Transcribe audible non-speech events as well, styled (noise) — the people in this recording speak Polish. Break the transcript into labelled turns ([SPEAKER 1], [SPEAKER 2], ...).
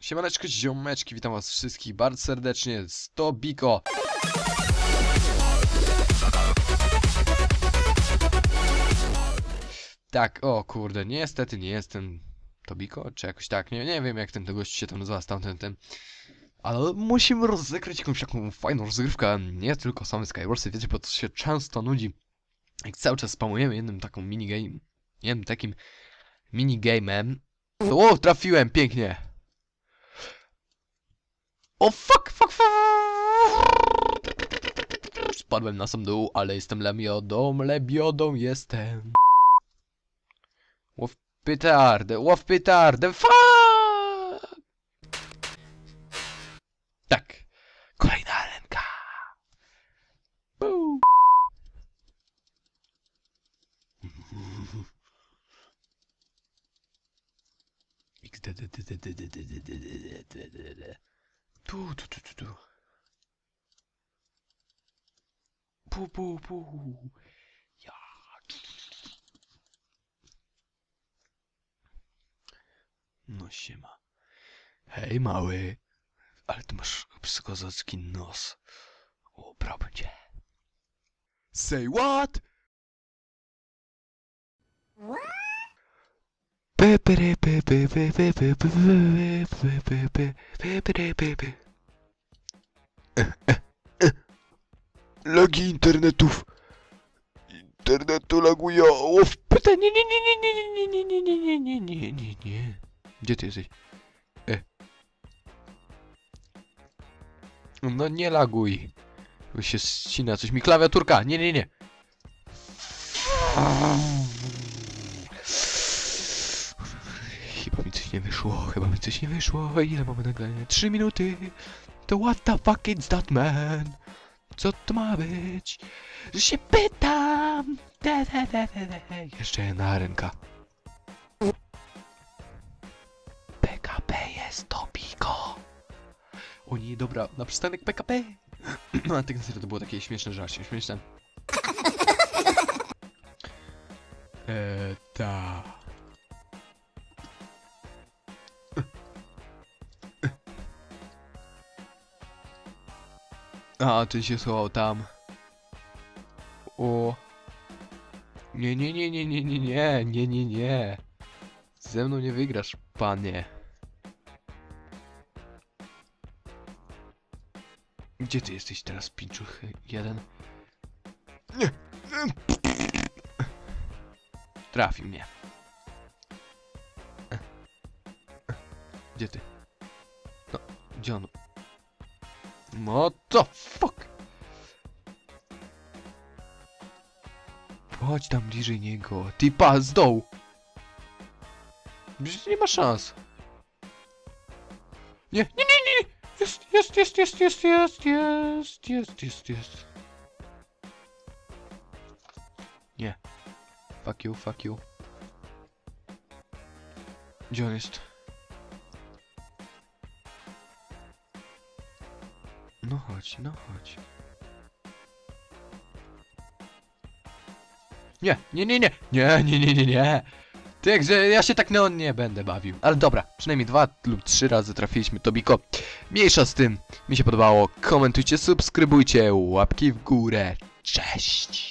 [SPEAKER 1] Siemaneczko, ziomeczki, witam was wszystkich bardzo serdecznie, to Biko. Tak, o kurde, niestety nie jestem Tobiko, czy jakoś tak, nie, nie wiem jak ten gość się tam nazywa, tamten, ten. Ale musimy rozegrać jakąś taką fajną rozgrywkę, nie tylko same Skywarsy, wiecie, bo to się często nudzi. Jak cały czas spamujemy jednym taką minigame, jednym takim minigame'em. O, trafiłem, pięknie. O fuck, fuck, fuck! Spadłem na sam dół, ale jestem lemiodą, lebiodą jestem. Łow pytardę, łow pytardę, fuck! Tak. Kolejna arenka. Buu. Tu, tu, tu, tu, tu. Pu, pu, pu. Ja. No siema. Hej mały. Ale ty masz psychozacki nos. O, brałbym. Say what? Lagi internetów. Internetu laguje. O, w pyta. Nie, nie, nie, nie, nie, nie, nie, nie, nie, nie, nie, nie, nie. Gdzie ty jesteś? E. No nie laguj. Bo się ścina coś mi klawiaturka. Nie, nie, nie. Chyba mi coś nie wyszło, chyba mi coś nie wyszło. Ile mamy nagrania? Trzy minuty. To what the fuck is that man? Co to ma być? Że się pytam. De, de, de, de, de. Jeszcze jedna ręka. PKP jest to piko. O nie, dobra, na przystanek PKP. No, (clears throat) a tak na serio to było takie śmieszne żarcie, śmieszne. Eee, (laughs) ta. A, ty się schował tam. O. Nie, nie, nie, nie, nie, nie, nie, nie, nie, nie. Ze mną nie wygrasz, panie. Gdzie ty jesteś teraz, pinczuch jeden? Nie. Trafił mnie. Gdzie ty? No, gdzie on? What the fuck? Chodź tam bliżej niego. Ty pa, z dołu. Przecież nie ma szans. Nie, nie, nie, nie. Jest, jest, jest, jest, jest, jest, jest, jest, jest, jest. Nie. Fuck you, fuck you. Gdzie on jest? No chodź, no chodź. Nie, nie, nie, nie, nie, nie, nie, nie, nie. Także ja się tak neon nie będę bawił. Ale dobra, przynajmniej dwa lub trzy razy trafiliśmy Tobiko. Mniejsza z tym, mi się podobało. Komentujcie, subskrybujcie, łapki w górę. Cześć!